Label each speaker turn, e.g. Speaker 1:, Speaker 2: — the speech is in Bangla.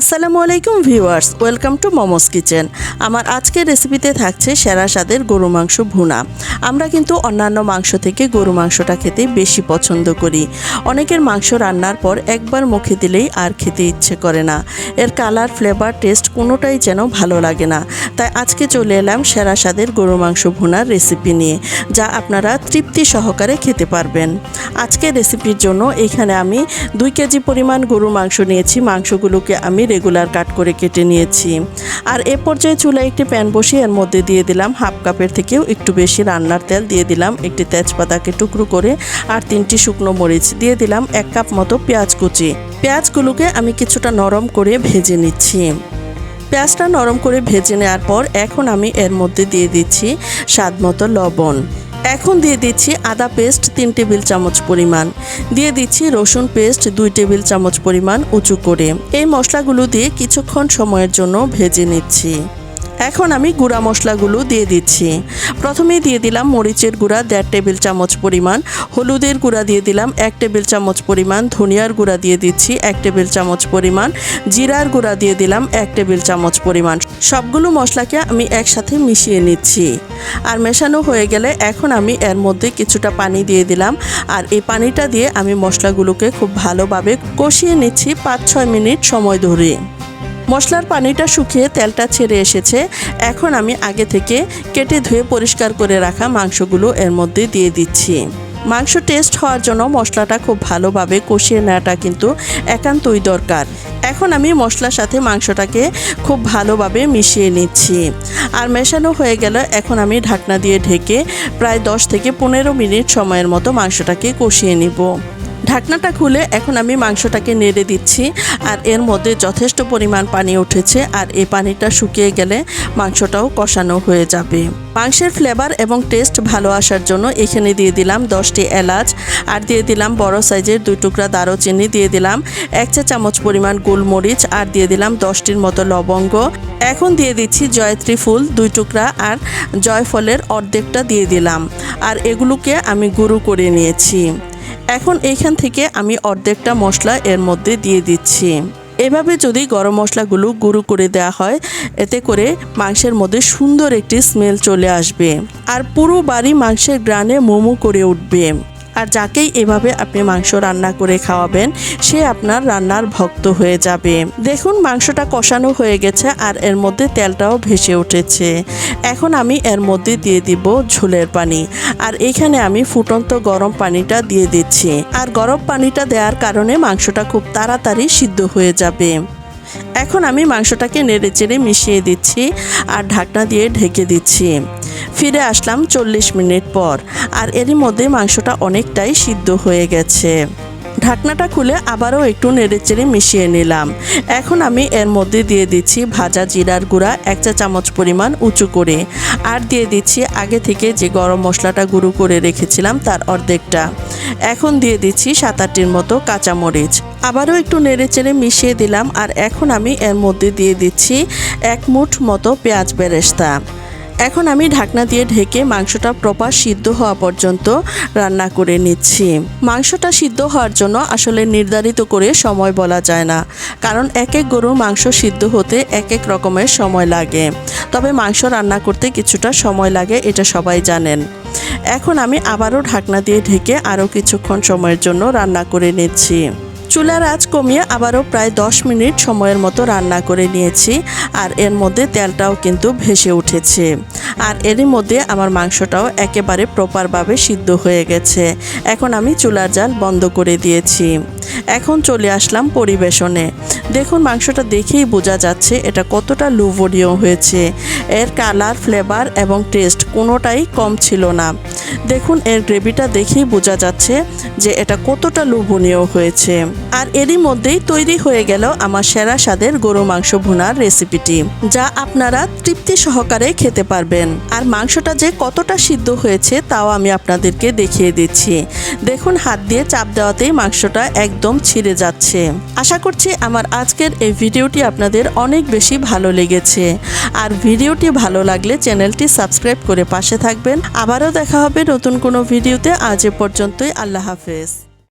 Speaker 1: আসসালামু আলাইকুম viewers, welcome to Momos Kitchen. আমার আজকের রেসিপিতে থাকছে সেরা স্বাদের গরু মাংস ভুনা। আমরা কিন্তু অন্যান্য মাংস থেকে গরু মাংসটা খেতে বেশি পছন্দ করি। অনেকের মাংস রান্নার পর একবার মুখে দিলেই আর খেতে ইচ্ছে করে না। এর কালার, ফ্লেভার, টেস্ট কোনোটাই যেন ভালো লাগে না। তাই আজকে চলে এলাম সেরা স্বাদের গরু মাংস ভুনার রেসিপি নিয়ে, যা আপনারা তৃপ্তি সহকারে খেতে পারবেন। আজকের রেসিপির জন্য এখানে আমি দুই কেজি পরিমাণ গরু মাংস নিয়েছি। মাংসগুলোকে আমি রেগুলার কাট করে কেটে নিয়েছি। আর এ পর্যায়ে চুলায় একটি প্যান বসিয়ে এর মধ্যে দিয়ে দিলাম হাফ কাপের থেকেও একটু বেশি রান্নার তেল দিয়ে দিলাম একটি তেজপাতাকে টুকরো করে আর তিনটি শুকনো মরিচ দিয়ে দিলাম এক কাপ মতো পেঁয়াজ কুচি। পেঁয়াজগুলোকে আমি কিছুটা নরম করে ভেজে নিচ্ছি। পেঁয়াজটা নরম করে ভেজে নেওয়ার পর এখন আমি এর মধ্যে দিয়ে দিচ্ছি স্বাদ মতো লবণ। এখন দিয়ে দিচ্ছি আদা পেস্ট তিন টেবিল চামচ পরিমাণ। দিয়ে দিচ্ছি রসুন পেস্ট দুই টেবিল চামচ পরিমাণ উঁচু করে। এই মশলাগুলো দিয়ে কিছুক্ষণ সময়ের জন্য ভেজে নিচ্ছি। এখন আমি গুঁড়া মশলাগুলো দিয়ে দিচ্ছি। প্রথমেই দিয়ে দিলাম মরিচের গুঁড়া দেড় টেবিল চামচ পরিমাণ, হলুদের গুঁড়া দিয়ে দিলাম এক টেবিল চামচ পরিমাণ, ধনিয়ার গুঁড়া দিয়ে দিচ্ছি এক টেবিল চামচ পরিমাণ, জিরার গুঁড়া দিয়ে দিলাম এক টেবিল চামচ পরিমাণ। সবগুলো মশলাকে আমি একসাথে মিশিয়ে নিচ্ছি। আর মেশানো হয়ে গেলে এখন আমি এর মধ্যে কিছুটা পানি দিয়ে দিলাম। আর এই পানিটা দিয়ে আমি মশলাগুলোকে খুব ভালোভাবে কষিয়ে নিচ্ছি পাঁচ ছয় মিনিট সময় ধরে। মশলার পানিটা শুকিয়ে তেলটা ছেড়ে এসেছে। এখন আমি আগে থেকে কেটে ধুয়ে পরিষ্কার করে রাখা মাংসগুলো এর মধ্যে দিয়ে দিচ্ছি। মাংস টেস্ট হওয়ার জন্য মশলাটা খুব ভালোভাবে কষিয়ে নেওয়াটা কিন্তু একান্তই দরকার। এখন আমি মশলার সাথে মাংসটাকে খুব ভালোভাবে মিশিয়ে নিচ্ছি। আর মেশানো হয়ে গেল এখন আমি ঢাকনা দিয়ে ঢেকে প্রায় দশ থেকে পনেরো মিনিট সময়ের মতো মাংসটাকে কষিয়ে নিব। ঢাকনাটা খুলে এখন আমি মাংসটাকে নেড়ে দিচ্ছি আর এর মধ্যে যথেষ্ট পরিমাণ পানি উঠেছে আর এই পানিটা শুকিয়ে গেলে মাংসটাও কষানো হয়ে যাবে। মাংসের ফ্লেভার এবং টেস্ট ভালো আসার জন্য এখানে দিয়ে দিলাম দশটি এলাচ আর দিয়ে দিলাম বড় সাইজের দুই টুকরা দারুচিনি, দিয়ে দিলাম এক চা চামচ পরিমাণ গোলমরিচ আর দিয়ে দিলাম দশটির মতো লবঙ্গ। এখন দিয়ে দিচ্ছি জয়ত্রী ফুল দুই টুকরা আর জয়ফলের অর্ধেকটা দিয়ে দিলাম। আর এগুলোকে আমি গুঁড়ো করে নিয়েছি। এখন এইখান থেকে আমি অর্ধেকটা মশলা এর মধ্যে দিয়ে দিচ্ছি। এভাবে যদি গরম মশলাগুলো গুঁড়ো করে দেওয়া হয়, এতে করে মাংসের মধ্যে সুন্দর একটি স্মেল চলে আসবে। আর পুরো বাড়ি মাংসের গ্রানে মোমো করে উঠবে। আর যাকেই এভাবে আপনি মাংস রান্না করে খাওয়াবেন, সে আপনার রান্নার ভক্ত হয়ে যাবে। দেখুন, মাংসটা কষানো হয়ে গেছে আর এর মধ্যে তেলটাও ভেসে উঠেছে। এখন আমি এর মধ্যে দিয়ে দিব ঝোলের পানি। আর এখানে আমি ফুটন্ত গরম পানিটা দিয়ে দিচ্ছি। আর গরম পানিটা দেওয়ার কারণে মাংসটা খুব তাড়াতাড়ি সিদ্ধ হয়ে যাবে। এখন আমি মাংসটাকে নেড়ে চেড়ে মিশিয়ে দিচ্ছি আর ঢাকনা দিয়ে ঢেকে দিচ্ছি। ফিরে আসলাম চল্লিশ মিনিট পর, আর এরই মধ্যে মাংসটা অনেকটাই সিদ্ধ হয়ে গেছে। ঢাকনাটা খুলে আবারও একটু নেড়েচেড়ে মিশিয়ে নিলাম। এখন আমি এর মধ্যে দিয়ে দিচ্ছি ভাজা জিরার গুঁড়া এক চা চামচ পরিমাণ উঁচু করে, আর দিয়ে দিচ্ছি আগে থেকে যে গরম মশলাটা গুঁড়ো করে রেখেছিলাম তার অর্ধেকটা। এখন দিয়ে দিচ্ছি সাত আটটির মতো কাঁচামরিচ। আবারও একটু নেড়েচেড়ে মিশিয়ে দিলাম, আর এখন আমি এর মধ্যে দিয়ে দিচ্ছি এক মুঠ মতো পেঁয়াজ বেরেস্তা। এখন আমি ঢাকনা দিয়ে ঢেকে মাংসটা প্রপার সিদ্ধ হওয়া পর্যন্ত রান্না করে নিচ্ছি। মাংসটা সিদ্ধ হওয়ার জন্য আসলে নির্ধারিত করে সময় বলা যায় না, কারণ এক এক গরুর মাংস সিদ্ধ হতে এক এক রকমের সময় লাগে। তবে মাংস রান্না করতে কিছুটা সময় লাগে, এটা সবাই জানেন। এখন আমি আবারও ঢাকনা দিয়ে ঢেকে আরও কিছুক্ষণ সময়ের জন্য রান্না করে নিচ্ছি। চুলার আঁচ কমিয়ে আবারও প্রায় দশ মিনিট সময়ের মতো রান্না করে নিয়েছি, আর এর মধ্যে তেলটাও কিন্তু ভেসে উঠেছে। আর এরই মধ্যে আমার মাংসটাও একেবারে প্রপারভাবে সিদ্ধ হয়ে গেছে। এখন আমি চুলার জাল বন্ধ করে দিয়েছি। এখন চলে আসলাম পরিবেশনে। দেখুন, মাংসটা দেখেই বোঝা যাচ্ছে এটা কতটা লুভনীয় হয়েছে। এর কালার ফ্লেভার এবং টেস্ট কোনোটাই কম ছিল না। দেখুন, এর গ্রেভিটা দেখেই বোঝা যাচ্ছে যে এটা কতটা লোভনীয় হয়েছে। আর এরই মধ্যেই তৈরি হয়ে গেল আমার সেরা স্বাদের গরু মাংস ভুনার রেসিপিটি যা আপনারা তৃপ্তি সহকারে খেতে পারবেন। আর মাংসটা যে কতটা সিদ্ধ হয়েছে তাও আমি আপনাদেরকে দেখিয়ে দিচ্ছি। দেখুন, হাত দিয়ে চাপ দেওয়াতেই মাংসটা একদম ছিঁড়ে যাচ্ছে। আশা করছি আমার আজকের এই ভিডিওটি আপনাদের অনেক বেশি ভালো লেগেছে। আর ভিডিওটি ভালো লাগলে চ্যানেলটি সাবস্ক্রাইব করে পাশে থাকবেন। আবারও দেখা হবে নতুন কোনো ভিডিওতে। আজ এ পর্যন্তই, আল্লাহ হাফেজ।